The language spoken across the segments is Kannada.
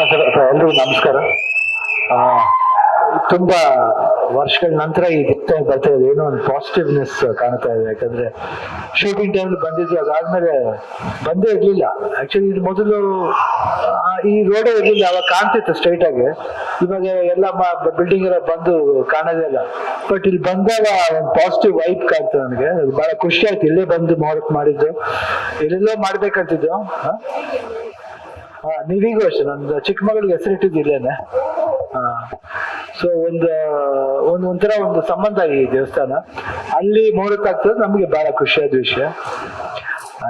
ಎಲ್ರಿಗೂ ನಮಸ್ಕಾರ. ತುಂಬಾ ವರ್ಷಗಳ ನಂತರ ಈ ದಿತ್ತ ಬರ್ತಾ ಇದೆ. ಏನೋ ಒಂದು ಪಾಸಿಟಿವ್ನೆಸ್ ಕಾಣ್ತಾ ಇದೆ. ಯಾಕಂದ್ರೆ ಶೂಟಿಂಗ್ ಟೈಮ್ ಬಂದಿದ್ವಿ ಅದಾದ್ಮೇಲೆ ಬಂದೇ ಇರ್ಲಿಲ್ಲ. ಆಕ್ಚುಲಿ ಇದು ಮೊದಲು ಈ ರೋಡೇ ಇರ್ಲಿಲ್ಲ. ಅವಾಗ ಕಾಣ್ತಿತ್ತು ಸ್ಟ್ರೈಟ್ ಆಗಿ. ಇವಾಗ ಎಲ್ಲ ಬಿಲ್ಡಿಂಗ್ ಎಲ್ಲ ಬಂದು ಕಾಣೋದೇ ಇಲ್ಲ. ಬಟ್ ಇಲ್ಲಿ ಬಂದಾಗ ಒಂದು ಪಾಸಿಟಿವ್ ವೈಬ್ ಕಾಣ್ತು ನನಗೆ. ಬಹಳ ಖುಷಿ ಆಯ್ತು. ಇಲ್ಲೇ ಬಂದು ಮಾಡಕ್ ಮಾಡಿದ್ದು. ಎಲ್ಲೆಲ್ಲೋ ಮಾಡ್ಬೇಕಂತಿದ್ದು. ನೀವೀಗೂ ಅಷ್ಟೇ ನಂದು ಚಿಕ್ಕ ಮಗಳಿಗೆ ಹೆಸರಿಟ್ಟಿದ್ದು ಇಲ್ಲೇನೆ ಹಾ ಸೊ ಒಂದು ಒಂದು ಒಂಥರ ಒಂದು ಸಂಬಂಧ ಈ ದೇವಸ್ಥಾನ. ಅಲ್ಲಿ ಆಗ್ತದೆ, ನಮಗೆ ಬಹಳ ಖುಷಿಯಾದ ವಿಷಯ.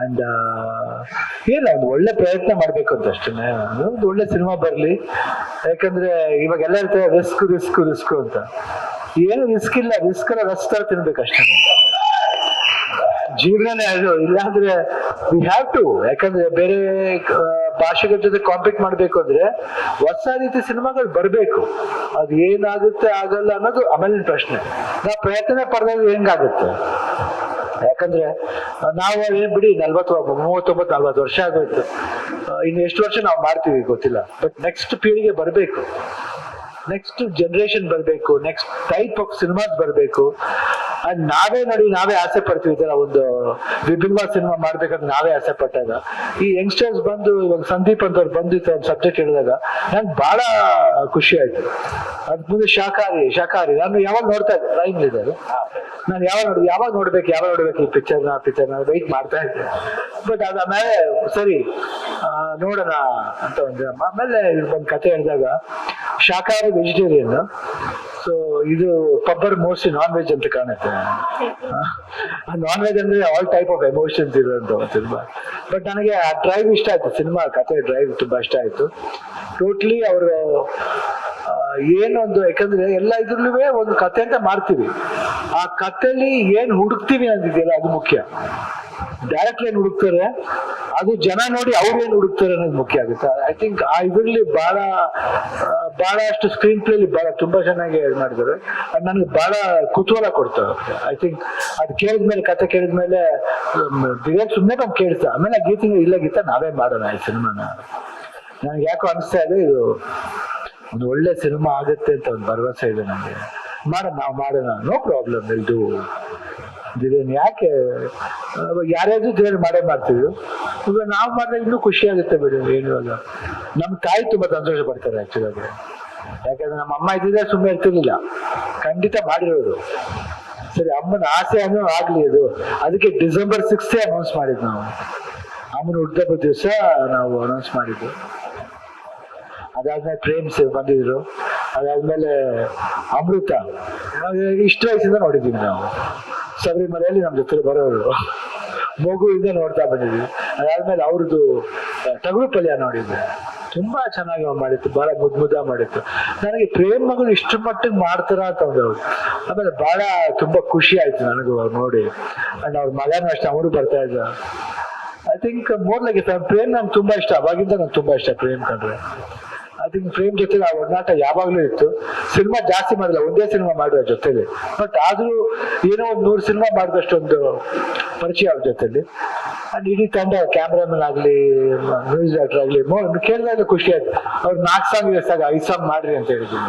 ಅಂಡ್ ಏನ ಒಂದು ಒಳ್ಳೆ ಪ್ರಯತ್ನ ಮಾಡ್ಬೇಕು ಅಂತ ಅಷ್ಟೇ ಒಂದು ಒಳ್ಳೆ ಸಿನಿಮಾ ಬರಲಿ. ಯಾಕಂದ್ರೆ ಇವಾಗ ಎಲ್ಲ ಇರ್ತಾರೆ ರಿಸ್ಕ್ ರಿಸ್ಕ್ ರಿಸ್ಕ್ ಅಂತ. ಏನು ರಿಸ್ಕ್ ಇಲ್ಲ ರಿಸ್ಕ್ ರಸ್ ತರ ತಿನ್ಬೇಕು ಅಷ್ಟೇ. ಜೀವನನೇ ಅದು. ಇಲ್ಲಾಂದ್ರೆ ವಿ ಹ್ಯಾವ್ ಟು ಯಾಕಂದ್ರೆ ಬೇರೆ ಭಾಷೆಗಳ ಜೊತೆ ಕಾಂಪೀಟ್ ಮಾಡ್ಬೇಕು ಅಂದ್ರೆ ಹೊಸ ರೀತಿ ಸಿನಿಮಾಗಳು ಬರಬೇಕು. ಅದು ಏನಾಗುತ್ತೆ ಆಗಲ್ಲ ಅನ್ನೋದು ಆಮೇಲಿನ ಪ್ರಶ್ನೆ. ನಾವು ಪ್ರಯತ್ನ ಪಡೆದಾಗ ಹೆಂಗಾಗುತ್ತೆ? ಯಾಕಂದ್ರೆ, ನಾವು ಏನ್ ಬಿಡಿ, ನಲ್ವತ್ತು, ಮೂವತ್ತೊಂಬತ್ತು, ನಲ್ವತ್ತು ವರ್ಷ ಆಗೋಯ್ತು. ಇನ್ನು ಎಷ್ಟು ವರ್ಷ ನಾವು ಮಾಡ್ತೀವಿ ಗೊತ್ತಿಲ್ಲ. ಬಟ್ ನೆಕ್ಸ್ಟ್ ಪೀಳಿಗೆ ಬರಬೇಕು. ನೆಕ್ಸ್ಟ್ ಜನರೇಷನ್ ಬರಬೇಕು. ನೆಕ್ಸ್ಟ್ ಟೈಪ್ ಆಫ್ ಸಿನಿಮಾಸ್ ಬರಬೇಕು. ನಾವೇ ನೋಡಿ, ನಾವೇ ಆಸೆ ಪಡ್ತೀವಿ ಸರ್ ಒಂದು ವಿಭಿನ್ನ ಸಿನಿಮಾ ಮಾಡ್ಬೇಕಂತ ನಾವೇ ಆಸೆ ಪಟ್ಟಾಗ. ಈ ಯಂಗ್ಸ್ಟರ್ಸ್ ಬಂದು, ಇವಾಗ ಸಂದೀಪ್ ಅಂತ ಅವ್ರು ಬಂದು ಒಂದು ಸಬ್ಜೆಕ್ಟ್ ಹೇಳಿದಾಗ, ನಂಗೆ ಬಹಳ ಖುಷಿ ಆಯ್ತು. ಅದ್ ಮುಂದೆ ಶಾಖಾರಿ ಶಾಖಾರಿ ನಾನು ಯಾವಾಗ ನೋಡ್ತಾ ಇದ್ದೆ ಟೈಮ್ ಲೀಡರ್ ನಾನು ಯಾವಾಗ ನೋಡಿ, ಯಾವಾಗ ನೋಡ್ಬೇಕು ಯಾವಾಗ ನೋಡ್ಬೇಕು ಈ ಪಿಕ್ಚರ್ನ ಪಿಕ್ಚರ್ನ ವೆಯ್ಟ್ ಮಾಡ್ತಾ ಇದ್ದೆ. ಬಟ್ ಅದಾದ್ಮೇಲೆ ಸರಿ ನೋಡೋಣ ಅಂತ ಒಂದು ಆಮೇಲೆ ಒಂದು ಬಂದು ಕತೆ ಹೇಳಿದಾಗ ಶಾಖಾರಿ ವೆಜಿಟೇರಿಯನ್ ಇದು ಪಬ್ಬರ್ ಮೋಸ್ಟ್ಲಿ ನಾನ್ ವೆಜ್ ಅಂತ ಕಾಣುತ್ತೆ. ನಾನ್ ವೆಜ್ ಅಂದ್ರೆ ಆಲ್ ಟೈಪ್ ಆಫ್ ಎಮೋಷನ್ಸ್ ಇರೋದು ಸಿನಿಮಾ ಬಟ್ ನನಗೆ ಆ ಡ್ರೈವ್ ಇಷ್ಟ ಆಯ್ತು ಸಿನಿಮಾ ಕತೆ ಡ್ರೈವ್ ತುಂಬಾ ಇಷ್ಟ ಆಯ್ತು. ಟೋಟ್ಲಿ ಅವರು ಏನೊಂದು ಯಾಕಂದ್ರೆ ಎಲ್ಲ ಇದ್ರಲ್ಲೂ ಒಂದು ಕತೆ ಅಂತ ಮಾಡ್ತೀವಿ. ಆ ಕತೆಲಿ ಏನ್ ಹುಡುಕ್ತೀವಿ ಅಂತಿದೆಯಲ್ಲ ಅದು ಮುಖ್ಯ. ಡೈರೆಕ್ಟರ್ ಏನ್ ಹುಡುಕ್ತಾರೆ? ಅದು ಜನ ನೋಡಿ ಅವ್ರು ಏನ್ ಹುಡುಕ್ತಾರೆ ಅನ್ನೋದು ಮುಖ್ಯ ಆಗುತ್ತೆ. ಐ ಥಿಂಕ್ ಆ ಇದರಲ್ಲಿ ಬಹಳ ಬಹಳಷ್ಟು ಸ್ಕ್ರೀನ್ ಪ್ಲೇಲಿ ಬಹಳ ತುಂಬಾ ಚೆನ್ನಾಗಿ ಮಾಡಿದ್ದಾರೆ. ಅದ್ ನನಗೆ ಬಹಳ ಕುತೂಹಲ ಕೊಡ್ತಾರೆ ಐ ಥಿಂಕ್ ಅದು ಕೇಳಿದ್ಮೇಲೆ ಕತೆ ಕೇಳಿದ್ಮೇಲೆ ಡಿರೆಕ್ಟ್ ಸುಮ್ಮನೆ ನಾವು ಕೇಳ್ತಾ ಆಮೇಲೆ ಆ ಗೀತೆ ಇಲ್ಲ ಗೀತ ನಾವೇ ಮಾಡೋಣ ಈ ಸಿನಿಮಾನ. ನನಗೆ ಯಾಕೋ ಅನಿಸ್ತಾ ಇದೆ, ಇದು ಒಂದು ಒಳ್ಳೆ ಸಿನಿಮಾ ಆಗುತ್ತೆ ಅಂತ ಒಂದು ಭರವಸೆ ಇದೆ ನನಗೆ. ಮಾಡೋಣ, ನಾವು ಮಾಡೋಣ, ನೋ ಪ್ರಾಬ್ಲಮ್ ಇದು ಇದೇನು ಯಾಕೆ? ಯಾರ್ಯಾರು ಬಿರಿಯಾನಿ ಮಾಡೇ ಮಾಡ್ತೀವಿ ಇವಾಗ ನಾವು ಮಾಡಿದ್ರೆ ಇನ್ನೂ ಖುಷಿ ಆಗುತ್ತೆ ಬಿಡಿ ಏನು ಇವಾಗ? ನಮ್ಮ ತಾಯಿ ತುಂಬಾ ಸಂತೋಷ ಪಡ್ತಾರೆ ಆಕ್ಚುಲಿ ಯಾಕಂದ್ರೆ ನಮ್ಮ ಅಮ್ಮ ಇದ್ದಿದ್ರೆ ಸುಮ್ಮನೆ ಇರ್ತಿರ್ಲಿಲ್ಲ. ಖಂಡಿತ ಮಾಡಿರೋದು. ಸರಿ, ಅಮ್ಮನ ಆಸೆ ಅನ್ನೋ ಆಗ್ಲಿ ಅದು. ಅದಕ್ಕೆ ಡಿಸೆಂಬರ್ ಸಿಕ್ಸ್ತೇ ಅನೌನ್ಸ್ ಮಾಡಿದ್ದು ನಾವು. ಅಮ್ಮನ ಹುಟ್ಟಿದಬ್ಬ ದಿವಸ ನಾವು ಅನೌನ್ಸ್ ಮಾಡಿದ್ದು. ಅದಾದ್ಮೇಲೆ ಪ್ರೇಮ್ಸ್ ಬಂದಿದ್ರು. ಅದಾದ್ಮೇಲೆ ಅಮೃತ. ಇಷ್ಟು ವಯಸ್ಸಿಂದ ನೋಡಿದ್ದೀವಿ ನಾವು. ಶಬರಿಮಲೆಯಲ್ಲಿ ನಮ್ಮ ಜೊತೆ ಬರೋರು. ಮಗುವಿಂದ ನೋಡ್ತಾ ಬಂದಿದ್ವಿ. ಅದಾದ್ಮೇಲೆ ಅವ್ರದ್ದು ತಗುರು ಪಲ್ಯ ನೋಡಿದ್ವಿ. ತುಂಬಾ ಚೆನ್ನಾಗಿ ಮಾಡಿತ್ತು. ಬಹಳ ಮುದ್ ಮುದ್ದ ಮಾಡಿತ್ತು. ನನಗೆ ಪ್ರೇಮ್ ಮಗಳು ಇಷ್ಟು ಮಟ್ಟಿಗೆ ಮಾಡ್ತಾರ ಅಂತ ಒಂದು ಆಮೇಲೆ ಬಹಳ ತುಂಬಾ ಖುಷಿ ಆಯ್ತು ನನಗೂ ಅವ್ರು ನೋಡಿ. ಅಂಡ್ ಅವ್ರ ಮಗನೂ ಅಷ್ಟೇ ಅವರು ಬರ್ತಾ ಇದ್ದ. I think more like Prem ನಂಗೆ ತುಂಬಾ ಇಷ್ಟ. ಅವಾಗಿಂದ ನಂಗೆ ತುಂಬಾ ಇಷ್ಟ ಪ್ರೇಮ್ ಕಂಡ್ರೆ. ಐ ಫ್ರೇಮ್ ಜೊತೆ ಆ ಒಡನಾಟ ಯಾವಾಗ್ಲೂ ಇತ್ತು. ಸಿನಿಮಾ ಜಾಸ್ತಿ ಮಾಡಿಲ್ಲ, ಒಂದೇ ಸಿನಿಮಾ ಮಾಡುವ ಜೊತೆಲಿ. ಬಟ್ ಆದರೂ ಏನೋ ಒಂದು ನೂರು ಸಿನಿಮಾ ಮಾಡಿದಷ್ಟೊಂದು ಪರಿಚಯ ಅವ್ರ ಜೊತೆಲಿ. ಅಂಡ್ ಇಡೀ ತಂಡ ಕ್ಯಾಮ್ರಾಮನ್ ಆಗಲಿ ಮ್ಯೂಸಿಕ್ ಡೈರೆಕ್ಟರ್ ಆಗ್ಲಿ ಕೇಳಿದಾಗ ಖುಷಿ ಆಯ್ತು. ಅವ್ರು ನಾಲ್ಕು ಸಾಂಗ್ ಸಾಕು ಐದು ಸಾಂಗ್ ಮಾಡ್ರಿ ಅಂತ ಹೇಳಿದ್ವಿ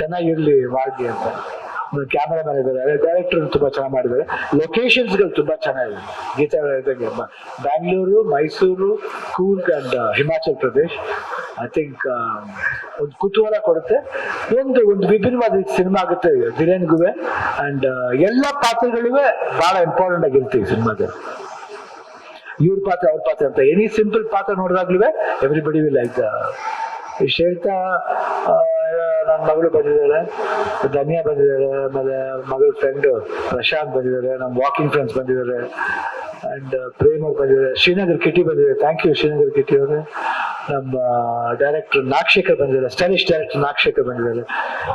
ಚೆನ್ನಾಗಿರ್ಲಿ ಮಾಡ್ಲಿ ಅಂತ. ಕ್ಯಾಮರಾಮನ್ ಇದ್ದಾರೆ. ಡೈರೆಕ್ಟರ್ ತುಂಬಾ ಚೆನ್ನಾಗಿ ಮಾಡಿದ್ದಾರೆ. ಲೊಕೇಶನ್ಸ್ಗಳು ತುಂಬಾ ಚೆನ್ನಾಗಿದೆ. ಗೀತಾ ಹೇಳ್ದಂಗೆ Bangalore Mysore Coorg and Himachal Pradesh I think ಒಂದು ಕುತೂಹಲ ಕೊಡುತ್ತೆ. ಒಂದು ಒಂದು ವಿಭಿನ್ನವಾದ ಸಿನಿಮಾ ಆಗುತ್ತೆ. ಧೀರೇನ್ಗುವೆ ಅಂಡ್ ಎಲ್ಲ ಪಾತ್ರಗಳಿವೆ. ಬಹಳ ಇಂಪಾರ್ಟೆಂಟ್ ಆಗಿರುತ್ತೆ ಈ ಸಿನಿಮಾದಲ್ಲಿ ಇವ್ರ ಪಾತ್ರ, ಅವ್ರ ಪಾತ್ರ ಅಂತ. ಎನಿ ಸಿಂಪಲ್ ಪಾತ್ರ ನೋಡಿದಾಗ್ಲೂ ಎವ್ರಿಬಡಿ ವಿಲ್ ಲೈಕ್ ಇಷ್ಟು ಹೇಳ್ತಾ ನನ್ನ ಮಗಳು ಬಂದಿದ್ದಾಳೆ, ಧನ್ಯಾ ಬಂದಿದ್ದಾಳೆ, ಆಮೇಲೆ ಮಗಳ ಫ್ರೆಂಡ್ ಪ್ರಶಾಂತ್ ಬಂದಿದ್ದಾರೆ ನಮ್ಮ ವಾಕಿಂಗ್ ಫ್ರೆಂಡ್ಸ್ ಬಂದಿದ್ದಾರೆ ಅಂಡ್ ಪ್ರೇಮ್ ಅವ್ರು ಬಂದಿದ್ದಾರೆ, ಶ್ರೀನಗರ್ ಕಿಟಿ ಬಂದಿದೆ ಥ್ಯಾಂಕ್ ಯು ಶ್ರೀನಗರ್ ಕಿಟಿ ಅವರೇ. ನಮ್ಮ ಡೈರೆಕ್ಟರ್ ನಾಗಶೇಖರ್ ಬಂದಿದ್ದಾರೆ ಸ್ಟೈಲಿಶ್ ಡೈರೆಕ್ಟರ್ ನಾಗಶೇಖರ್ ಬಂದಿದ್ದಾರೆ.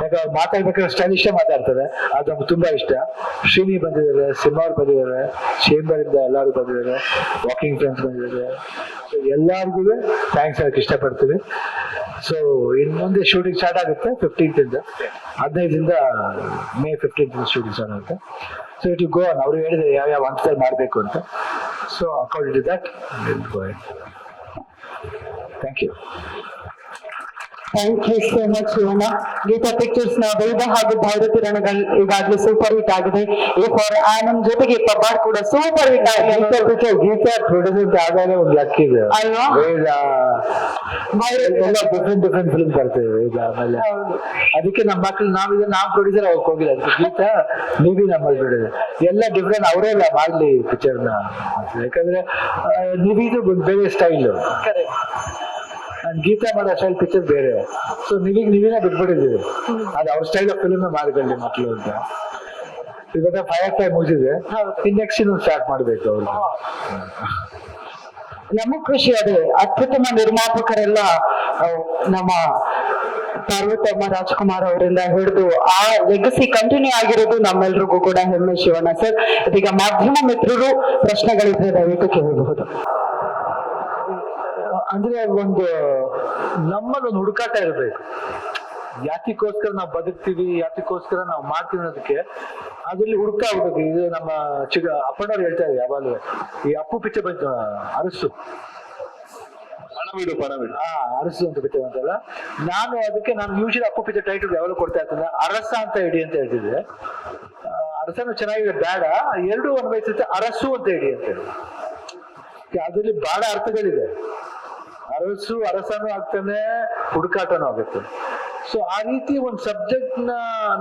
ಯಾಕೆ ಅವ್ರು ಮಾತಾಡ್ಬೇಕಾದ್ರೆ ಸ್ಟೈಲಿಶೇ ಮಾತಾಡ್ತಾರೆ, ಅದು ನಮ್ಗೆ ತುಂಬಾ ಇಷ್ಟ. ಶ್ರೀನಿ ಬಂದಿದ್ದಾರೆ ಸಿಂಹ ಬಂದಿದ್ದಾರೆ ಚೇಂಬರ್ ಇಂದ ಎಲ್ಲರೂ ಬಂದಿದ್ದಾರೆ ವಾಕಿಂಗ್ ಫ್ರೆಂಡ್ಸ್ ಬಂದಿದ್ದಾರೆ. ಎಲ್ಲಾರ್ಗು ಥ್ಯಾಂಕ್ಸ್ ಹೇಳಕ್ ಇಷ್ಟಪಡ್ತೀವಿ ಸೊ ಇನ್ ಮುಂದೆ ಶೂಟಿಂಗ್ ಸ್ಟಾರ್ಟ್ ಆಗುತ್ತೆ ಫಿಫ್ಟೀನ್ತ್ ಇಂದ. ಹದಿನೈದರಿಂದ ಮೇ ಫಿಫ್ಟೀನ್ತ್ ಶೂಟಿಂಗ್ ಸ್ಟಾರ್ಟ್ ಆಗುತ್ತೆ. So it you go on ಅವರು ಹೇಳಿದ್ರೆ ಯಾವ ಯಾವ ಹಂತದಲ್ಲಿ ಮಾಡಬೇಕು ಅಂತ. So according to that go thank you thank you so much Shivanna Geetha ಪಿಕ್ಚರ್ಸ್ನ Veda ಹಾಗೂ ಭೈರ ಕಿರಣಗಳು ಈಗಾಗಲೇ ಸೂಪರ್ ಹಿಟ್ ಆಗಿದೆ. ಈ ಫಾರ್ ಆನಂದ್ ಜೊತೆಗೆ ಪಬ್ಬಾರ್ ಕೂಡ ಸೂಪರ್ ಹಿಟ್ ಆಗಿದೆ. ಪಿಕ್ಚರ್ ಗೀತಾ ಪ್ರೊಡ್ಯೂಸರ್ ಆದಾಗಲೇ ಒಂದು ಲಕ್ ಅಲ್ವಾ? ಎಲ್ಲ ಡಿಫ್ರೆಂಟ್ ಡಿಫ್ರೆಂಟ್ ಫಿಲ್ಮ್ ಬರ್ತೇವೆ ವೇದ ಆಮೇಲೆ. ಅದಕ್ಕೆ ನಮ್ಮ ಮಕ್ಕಳು ನಾವಿದ ನಾವು ಪ್ರೊಡ್ಯೂಸರ್ ಅವ್ರಿಗೆ ಹೋಗಿಲ್ಲ ಅದಕ್ಕೆ ಗೀತಾ ನೀವಿ ನಮ್ಮ ಬಿಡಿದೆ ಎಲ್ಲ ಡಿಫ್ರೆಂಟ್ ಅವರೇ ಇಲ್ಲ ಪಿಕ್ಚರ್ನ. ಯಾಕಂದ್ರೆ ನೀವಿದು ಬೇರೆ ಸ್ಟೈಲ್ ಗೀತಾ ಮಾಡೋ ಸ್ಟೈಲ್ ಪಿಕ್ಚರ್ ಬೇರೆ. ಸೊ ನಿಮಗೆ ನೀವೇನೇ ಬಿಟ್ಬಿಟ್ಟಿದ್ದೀವಿ ಅದು ಅವ್ರ ಸ್ಟೈಲ್ ಆಫ್ ಫಿಲ್ಮ್ ಮಾಡ್ಕೊಳ್ಳಿ ಮಕ್ಕಳು ಅಂತ. ಇವಾಗ ಫೈರ್ ಫೈ ಮುಗಿದಿದೆ. ಇಂಜೆಕ್ಷನ್ ಸ್ಟಾರ್ಟ್ ಮಾಡ್ಬೇಕು ಅವ್ರು. ನಮಗ್ ಖುಷಿ ಅದೇ. ಅತ್ಯುತ್ತಮ ನಿರ್ಮಾಪಕರೆಲ್ಲ ನಮ್ಮ ಪಾರ್ವತಮ್ಮ ರಾಜ್ಕುಮಾರ್ ಅವರಿಂದ ಹಿಡಿದು ಆ ಲೆಗಸಿ ಕಂಟಿನ್ಯೂ ಆಗಿರೋದು ನಮ್ಮೆಲ್ರಿಗೂ ಕೂಡ ಹೆಮ್ಮೆ ಶಿವಣ್ಣ ಸರ್. ಇದೀಗ ಮಾಧ್ಯಮ ಮಿತ್ರರು ಪ್ರಶ್ನೆಗಳಿದ್ರೆ ದಯವಿಟ್ಟು ಕೇಳಬಹುದು. ಅಂದ್ರೆ ಒಂದು ನಮ್ಮದೊಂದು ಹುಡುಕಾಟ ಇರಬೇಕು. ಯಾತಿಗೋಸ್ಕರ ನಾವು ಬದುಕ್ತೀವಿ ಯಾತಿಗೋಸ್ಕರ ನಾವು ಮಾಡ್ತೀವಿ ಅನ್ನೋದಕ್ಕೆ ಅದ್ರಲ್ಲಿ ಹುಡುಕಾ ಹೋಗ್ಬೇಕು ಇದು ನಮ್ಮ ಚಿಗ ಅಪ್ಪನವ್ರು ಹೇಳ್ತಾ ಇದ್ದಾರೆ ಯಾವಾಗಲೂ. ಈ ಅಪ್ಪು ಪಿಚ್ಚೆ ಬಂತು ಅರಸು. ಪಣವಿಡು ಪಣವಿಡು. ಹಾ ಅರಸು ಅಂತ ಪಿಚ್ಚೆ ಅಂತಲ್ಲ ನಾನು ಅದಕ್ಕೆ ನಾನು ಯೂಶಲಿ ಅಪ್ಪು ಪಿಚ್ಚೆ ಟೈಟಲ್ ಯಾವಾಗಲೂ ಕೊಡ್ತಾ ಇರ್ತದೆ ಅರಸ ಅಂತ ಇಡಿ ಅಂತ ಹೇಳ್ತಿದ್ದೆ. ಅರಸನು ಚೆನ್ನಾಗಿದೆ ಬೇಡ. ಎರಡು ಅನ್ವಯಿಸುತ್ತೆ ಅರಸು ಅಂತ ಇಡಿ ಅಂತ ಹೇಳಿ. ಅದರಲ್ಲಿ ಬಹಳ ಅರ್ಥಗಳಿದೆ. ಅರಸು ಅರಸನೂ ಆಗ್ತಾನೆ, ಹುಡುಕಾಟನೂ ಆಗುತ್ತೆ. ಸೊ ಆ ರೀತಿ ಒಂದು ಸಬ್ಜೆಕ್ಟ್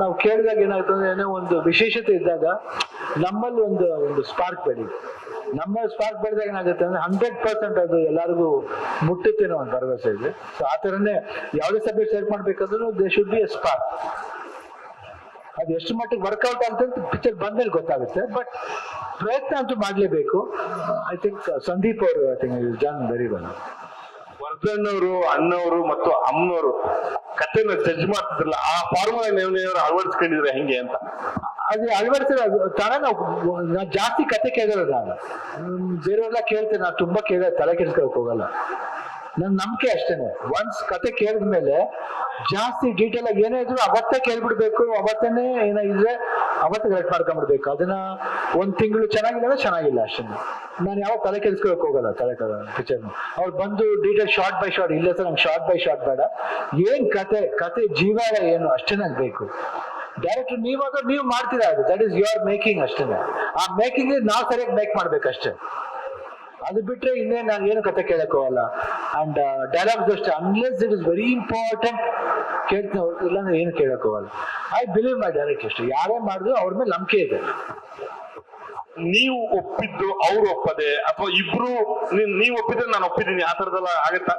ನಾವು ಕೇಳಿದಾಗ ಏನಾಗ್ತದೆ ಅಂದ್ರೆ, ಏನೋ ಒಂದು ವಿಶೇಷತೆ ಇದ್ದಾಗ ನಮ್ಮಲ್ಲಿ ಒಂದು ಒಂದು ಸ್ಪಾರ್ಕ್ ಬೆಳೀತು ನಮ್ಮ ಸ್ಪಾರ್ಕ್ ಬೆಳೆದಾಗ ಏನಾಗುತ್ತೆ ಅಂದ್ರೆ ಹಂಡ್ರೆಡ್ ಪರ್ಸೆಂಟ್ ಅದು ಎಲ್ಲರಿಗೂ ಮುಟ್ಟುತ್ತೆ ಒಂದು ಭರವಸೆ ಇದೆ. ಸೊ ಆ ಥರನೇ ಯಾವುದೇ subject select ಮಾಡ್ಬೇಕಾದ್ರೂ there should be a spark ಅದು ಎಷ್ಟು ಮಟ್ಟಿಗೆ ವರ್ಕೌಟ್ ಅಂತ ಪಿಕ್ಚರ್ ಬಂದ್ಮೇಲೆ ಗೊತ್ತಾಗುತ್ತೆ. ಬಟ್ ಪ್ರಯತ್ನ ಅಂತೂ ಮಾಡಲೇಬೇಕು. ಐ ಥಿಂಕ್ ಸಂದೀಪ್ ಅವರು I think John very well ವರ್ಧಣ್ಣವರು ಅಣ್ಣವರು ಮತ್ತು ಅಮ್ಮನವರು ಕಥೆನ ಜಡ್ಜ್ ಮಾಡ್ತಿದ್ರಲ್ಲ, ಆ ಫಾರ್ಮುಲಾ ನೀವು ಅಳವಡಿಸ್ಕೊಂಡಿದ್ರೆ ಹೆಂಗೆ ಅಂತ? ಅದು ಅಳವಡಿಸಿದ್ರೆ ಅದು ತಾನೇ ನಾವು. ಜಾಸ್ತಿ ಕತೆ ಕೇಳಿರೋದು ನಾನು. ಬೇರೆಯವ್ರೆಲ್ಲ ಕೇಳ್ತೇನೆ ನಾನು ತುಂಬಾ ಕೇಳ ತಲೆ ಕೆಡ್ಸ್ಕೊಳಕ್ ಹೋಗಲ್ಲ. ನನ್ ನಂಬಿಕೆ ಅಷ್ಟೇನೆ. ಒನ್ಸ್ ಕತೆ ಕೇಳಿದ್ಮೇಲೆ ಜಾಸ್ತಿ ಡೀಟೇಲ್ ಆಗಿ ಏನೇ ಇದ್ರು ಅವತ್ತೇ ಕೇಳ್ಬಿಡ್ಬೇಕು, ಅವತ್ತೇನೆ ಏನಾಗಿದ್ರೆ ಅವತ್ತೇ ಕರೆಕ್ಟ್ ಮಾಡ್ಕೊಂಡ್ಬಿಡ್ಬೇಕು. ಅದನ್ನ ಒಂದ್ ತಿಂಗಳು ಚೆನ್ನಾಗಿಲ್ಲ ಚೆನ್ನಾಗಿಲ್ಲ ಅಷ್ಟೇ ನಾನು ಯಾವ ತಲೆ ಕೆಲ್ಸ್ಕೊಳಕ್ ಹೋಗಲ್ಲ ತಲೆ ಪಿಕ್ಚರ್ ಅವ್ರು ಬಂದು ಡೀಟೇಲ್ ಶಾರ್ಟ್ ಬೈ ಶಾರ್ಟ್ ಇಲ್ಲ ಸರ್ ನಂಗೆ ಶಾರ್ಟ್ ಬೈ ಶಾರ್ಟ್ ಬೇಡ. ಏನ್ ಕತೆ ಕತೆ ಜೀವ ಏನು ಅಷ್ಟೇ ನಂಗೆ ಬೇಕು. ಡೈರೆಕ್ಟ್ ನೀವಾಗ ನೀವು ಮಾಡ್ತೀರಾ ಅದು. ದಟ್ ಇಸ್ ಯುವರ್ ಮೇಕಿಂಗ್ ಅಷ್ಟೇ ಆ ಮೇಕಿಂಗ್ ನಾವು ಸರಿಯಾಗಿ ಮೇಕ್ ಮಾಡ್ಬೇಕಷ್ಟೇ. ಅದು ಬಿಟ್ರೆ ಇನ್ನೇನು ನಾನು ಏನು ಕತೆ ಕೇಳಕ್ ಹೋಗಲ್ಲ ಅಂಡ್ ಡೈಲಾಗ್ಸ್ ಅಷ್ಟೇ. Unless it is very important ಕೇಳ್ತೀನಿ ನಾನು ಏನು ಕೇಳಕ್ ಹೋಗಲ್ಲ ಐ ಬಿಲೀವ್ ಮೈ ಡೈರೆಕ್ಟ್ ಅಷ್ಟೇ. ಯಾರೇ ಮಾಡಿದ್ರು ಅವ್ರ ಮೇಲೆ ನಂಬಿಕೆ ಇದೆ. ನೀವು ಒಪ್ಪಿದ್ದು ಅವ್ರು ಒಪ್ಪದೆ ಅಥವಾ ಇಬ್ರು ನೀವು ನೀವ್ ಒಪ್ಪಿದ್ರೆ ನಾನು ಒಪ್ಪಿದ್ದೀನಿ ಆ ತರದೆಲ್ಲ ಆಗುತ್ತಾ?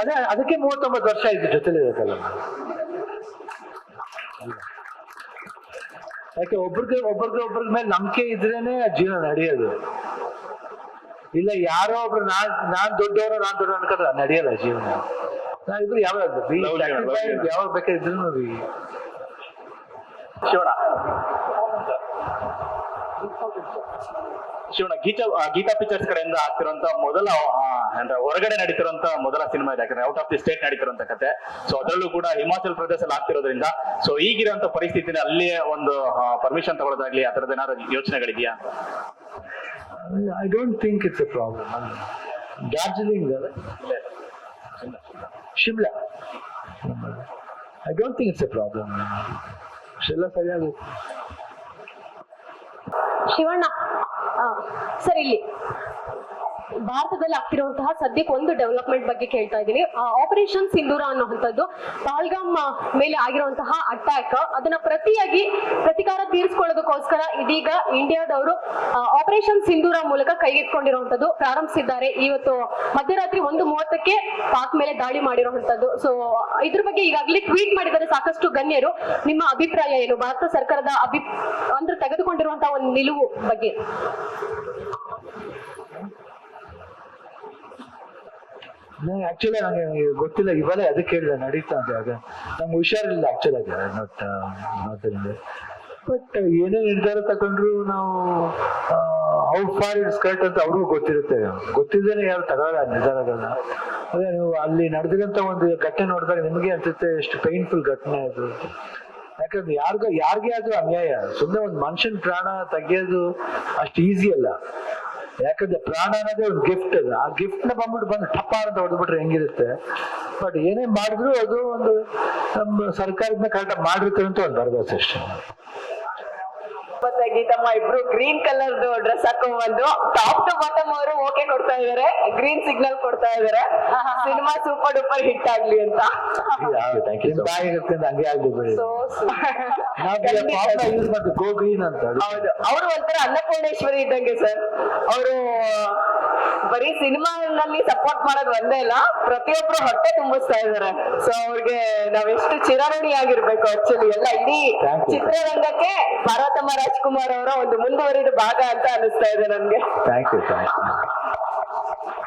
ಅದೇ ಅದಕ್ಕೆ ಮೂವತ್ತೊಂಬತ್ತು ವರ್ಷ ಇದ್ದು ಜೊತೆಲಿ ಇರುತ್ತಲ್ಲ ಯಾಕೆ ಒಬ್ರಿಗೆ ಒಬ್ರಿಗೆ ಒಬ್ರಿಗೆ ಮೇಲೆ ನಂಬಿಕೆ ಇದ್ರೇನೆ ಆ ಜೀವನ ನಡೆಯೋದು. ಇಲ್ಲ ಯಾರೋ ಒಬ್ರು ನಾನ್ ನಾನ್ ದೊಡ್ಡವರು ನಾನ್ ದೊಡ್ಡ ಅನ್ಕೊಂಡ್ರೆ ನಡೆಯಲ್ಲ ಜೀವನ. ನಾವಿಬ್ರು ಯಾವಾಗ. ಯಾವಾಗ ಬೇಕಾದ್ರೂ ಶಿವಣ ಶಿವಣ್ಣ. ಗೀತಾ ಗೀತಾ ಪಿಕ್ಚರ್ಸ್ ಕಡೆಯಿಂದ ಆಗ್ತಿರುವಂತ ಮೊದಲ ಅಂದ್ರೆ ಹೊರಗಡೆ ನಡೀತಿರುವಂತ ಮೊದಲ ಸಿನಿಮಾ ಇದೆ. ಯಾಕಂದ್ರೆ ಔಟ್ ಆಫ್ ದಿ ಸ್ಟೇಟ್ ನಡೀತಿರುವಂತ ಕತೆ. ಸೊ ಅದರಲ್ಲೂ ಕೂಡ ಹಿಮಾಚಲ್ ಪ್ರದೇಶದಲ್ಲಿ ಆಗ್ತಿರೋದ್ರಿಂದ ಸೊ ಈಗಿರುವಂತ ಪರಿಸ್ಥಿತಿನ ಅಲ್ಲಿಯೇ ಒಂದು ಪರ್ಮಿಷನ್ ತಗೊಳ್ಳೋದಾಗ್ಲಿ ಆ ತರದ ಏನಾದ್ರು ಯೋಚನೆಗಳಿದೆಯಾ? I don't think it's a problem Darjeeling Shimla. I don't think it's a problem Shimla ಸರಿಯಾಗಿ ಶಿವಣ್ಣ. ಸರಿ ಇಲ್ಲಿ. ಭಾರತದಲ್ಲಿ ಆಗ್ತಿರುವಂತಹ ಸದ್ಯಕ್ಕೆ ಒಂದು ಡೆವಲಪ್ಮೆಂಟ್ ಬಗ್ಗೆ ಕೇಳ್ತಾ ಇದ್ದೀನಿ. ಆಪರೇಷನ್ ಸಿಂಧೂರ ಅನ್ನುವಂಥದ್ದು ಪಹಲ್ಗಾಮ್ ಮೇಲೆ ಆಗಿರುವಂತಹ ಅಟ್ಯಾಕ್ ಅದನ್ನ ಪ್ರತಿಯಾಗಿ ಪ್ರತಿಕಾರ ತೀರಿಸಿಕೊಳ್ಳೋದಕ್ಕೋಸ್ಕರ ಇದೀಗ ಇಂಡಿಯಾದವರು ಆಪರೇಷನ್ ಸಿಂಧೂರ ಮೂಲಕ ಕೈಗೆತ್ಕೊಂಡಿರುವಂತದ್ದು ಪ್ರಾರಂಭಿಸಿದ್ದಾರೆ. ಇವತ್ತು ಮಧ್ಯರಾತ್ರಿ ಒಂದು ಮೂವತ್ತಕ್ಕೆ ಪಾಕ್ ಮೇಲೆ ದಾಳಿ ಮಾಡಿರುವಂತದ್ದು ಸೊ ಇದ್ರ ಬಗ್ಗೆ ಈಗಾಗಲೇ ಟ್ವೀಟ್ ಮಾಡಿದರೆ ಸಾಕಷ್ಟು ಗಣ್ಯರು. ನಿಮ್ಮ ಅಭಿಪ್ರಾಯ ಏನು? ಭಾರತ ಸರ್ಕಾರದ ಅಭಿ ಅಂದ್ರೆ ತೆಗೆದುಕೊಂಡಿರುವಂತಹ ಒಂದು ನಿಲುವು ಬಗ್ಗೆ. ಆಕ್ಚುಲಿ ನಂಗೆ ಗೊತ್ತಿಲ್ಲ ಇವಾಗ ಅದಕ್ಕೆ ಹೇಳಿದೆ, ನಡೀತಾ ಅಂತ ಆಗ ನಂಗೆ ಹುಷಾರಿಲ್ಲ ಆಕ್ಚುಲ್ ಆಗಿ ನಾಟ್ ಆದ್ದರಿಂದ ಬಟ್ ಏನೇ ನಿರ್ಧಾರ ತಗೊಂಡ್ರು ನಾವು ಹೌ ಫಾರ್ ಇಟ್ಸ್ ಕರೆಕ್ಟ್ ಅಂತ ಅವ್ರಿಗೂ ಗೊತ್ತಿರುತ್ತೆ. ಗೊತ್ತಿದ್ದೇನೆ ಯಾರು ತಗೊಳ್ಳಲ್ಲ ಆ ನಿರ್ಧಾರಗಳನ್ನ. ಅದೇ ನೀವು ಅಲ್ಲಿ ನಡೆದಿರೋಂಥ ಒಂದು ಘಟನೆ ನೋಡಿದಾಗ ನಿಮಗೆ ಅನ್ಸುತ್ತೆ ಎಷ್ಟು ಪೈನ್ಫುಲ್ ಘಟನೆ ಅದು. ಯಾಕಂದ್ರೆ ಯಾರಿಗ, ಯಾರಿಗೆ ಆದ್ರೂ ಅನ್ಯಾಯ. ಸುಮ್ಮನೆ ಒಂದು ಮನುಷ್ಯನ ಪ್ರಾಣ ತೆಗೆಯೋದು ಅಷ್ಟು ಈಸಿ ಅಲ್ಲ. ಯಾಕಂದ್ರೆ ಪ್ರಾಣ ಅನ್ನೋದೇ ಒಂದು ಗಿಫ್ಟ್ ಅದು. ಆ ಗಿಫ್ಟ್ನ ಬಂದ್ಬಿಟ್ಟು ಬಂದು ಟಪ್ಪ ಅಂತ ಹೊಡೆದ್ಬಿಟ್ರೆ ಹೆಂಗಿರುತ್ತೆ? ಬಟ್ ಏನೇ ಮಾಡಿದ್ರು ಅದು ಒಂದು ನಮ್ಮ ಸರ್ಕಾರದಿಂದ ಕರೆಕ್ಟ್ ಮಾಡಿರ್ತಾರೆ ಅಂತ ಒಂದು ಭರವಸೆ ಅಷ್ಟೇ. ಮತ್ತೆ ಗೀತಮ್ಮ ಇಬ್ರು ಗ್ರೀನ್ ಕಲರ್ ಡ್ರೆಸ್ ಹಾಕೊಂಡ್ ಬಂದು ಟಾಪ್ ಟು ಬಾಟಮ್ ಅವರು ಓಕೆ ಕೊಡ್ತಾ ಇದಾರೆ ಗ್ರೀನ್ ಸಿಗ್ನಲ್ ಕೊಡ್ತಾ ಇದಾರೆ. ಸಿನಿಮಾ ಸೂಪರ್ ಡೂಪರ್ ಹಿಟ್ ಆಗ್ಲಿ ಅಂತ. ಅವರು ಒಂಥರ ಅನ್ನಪೂರ್ಣೇಶ್ವರಿ ಇದ್ದಂಗೆ ಸರ್ ಅವರು ಬರೀ ಸಿನಿಮಾನಲ್ಲಿ ಸಪೋರ್ಟ್ ಮಾಡೋದು ಒಂದೇ ಅಲ್ಲ ಪ್ರತಿಯೊಬ್ರು ಹೊಟ್ಟೆ ತುಂಬಿಸ್ತಾ ಇದಾರೆ. ಸೊ ಅವ್ರಿಗೆ ನಾವೆಷ್ಟು ಚಿರಋಣಿ ಆಗಿರ್ಬೇಕು ಆಕ್ಚುಲಿ ಎಲ್ಲ. ಇಡೀ ಚಿತ್ರರಂಗಕ್ಕೆ ಭಾರತ ಪಾರ್ವತಮ್ಮ ರಾಜ್ಕುಮಾರ್ ಅವರ ಒಂದು ಮುಂದುವರಿದ ಭಾಗ ಅಂತ ಅನಿಸ್ತಾ ಇದೆ ನನ್ಗೆ ಥ್ಯಾಂಕ್ ಯು ಥ್ಯಾಂಕ್ ಯು